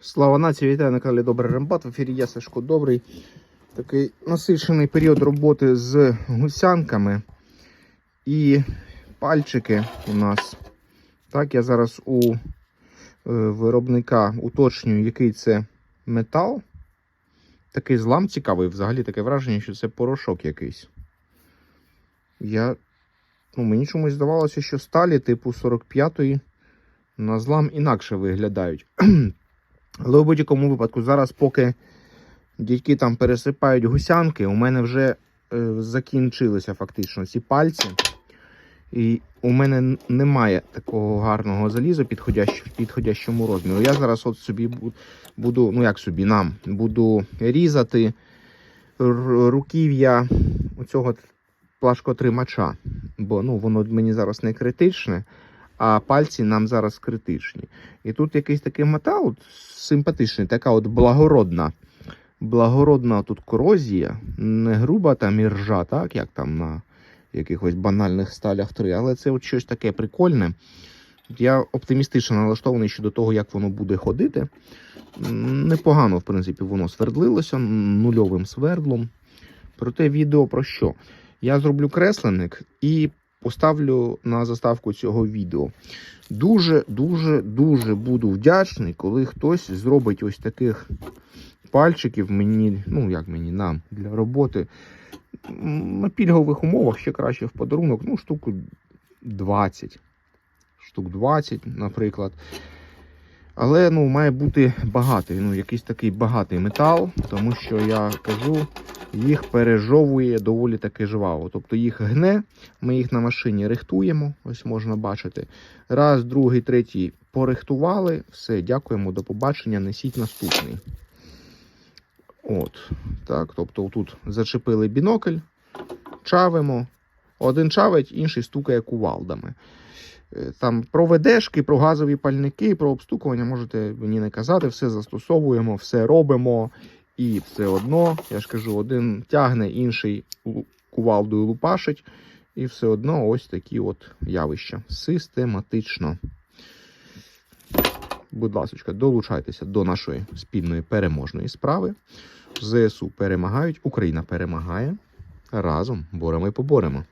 Слава нації, вітаю на каналі Добрий Рембат. В ефірі я Сашко Добрий. Такий насичений період роботи з гусянками і пальчики у нас. Так, я зараз у е, виробника уточнюю, який це метал. Такий злам цікавий, взагалі таке враження, що це порошок якийсь. Я, ну, мені чомусь здавалося, що сталі типу 45-ї на злам інакше виглядають. Але у будь-якому випадку, зараз, поки дядьки там пересипають гусянки, у мене вже е, закінчилися фактично ці пальці. І у мене немає такого гарного заліза підходящ, підходящому розміру. Я зараз от собі буду, ну як собі, нам буду різати руків'я оцього плашкотримача. Бо ну, воно мені зараз не критичне, а пальці нам зараз критичні. І тут якийсь такий метал от, симпатичний, така от благородна. Благородна тут корозія, не груба там і ржа, так, як там на якихось банальних сталях 3, але це от щось таке прикольне. Я оптимістично налаштований щодо того, як воно буде ходити. Непогано, в принципі, воно свердлилося нульовим свердлом. Проте відео про що? Я зроблю кресленик і поставлю на заставку цього відео. Дуже, дуже, дуже буду вдячний, коли хтось зробить ось таких пальчиків мені, ну як мені, нам для роботи. На пільгових умовах ще краще в подарунок, ну, штуку 20. Штук 20, наприклад. Але ну, має бути багатий, ну, якийсь такий багатий метал, тому що я кажу, їх пережовує доволі таки жваво. Тобто їх гне, ми їх на машині рихтуємо, ось можна бачити. Раз, другий, третій порихтували. Все, дякуємо, до побачення. Несіть наступний. От. Так, тобто тут зачепили бінокль, чавимо. Один чавить, інший стукає кувалдами. Е, Там про ведешки, про газові пальники, про обстукування можете мені не казати, все застосовуємо, все робимо. І все одно, я ж кажу, один тягне, інший кувалдою лупашить. І все одно ось такі от явища. Систематично. Будь ласка, долучайтеся до нашої спільної переможної справи. ЗСУ перемагають, Україна перемагає. Разом боремо і поборемо.